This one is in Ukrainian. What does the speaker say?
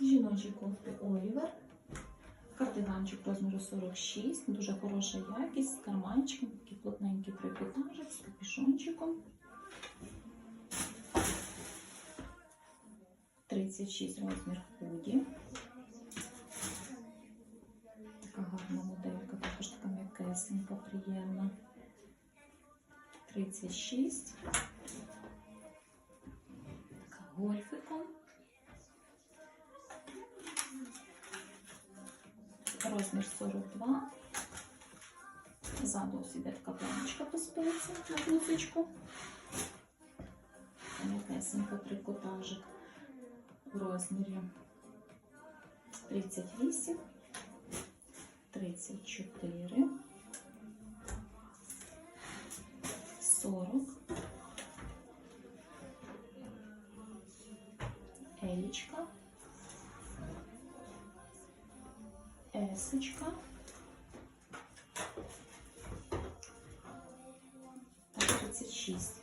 Жіночі кофти Олівер. Кардиганчик розміру 46, дуже хороша якість, з карманчиком, такий плотненький трикотажик, з капюшончиком. 36 розмір худі. Така гарна моделька, також така м'якесенька, приємна. 36. Така гольфиком. Розмір 42. Ззаду ось іде така планочка по спиці на блузочку. М'якесенька трикотажик в розмірі 38, 34, 40, елічка, есочка, Так, 36.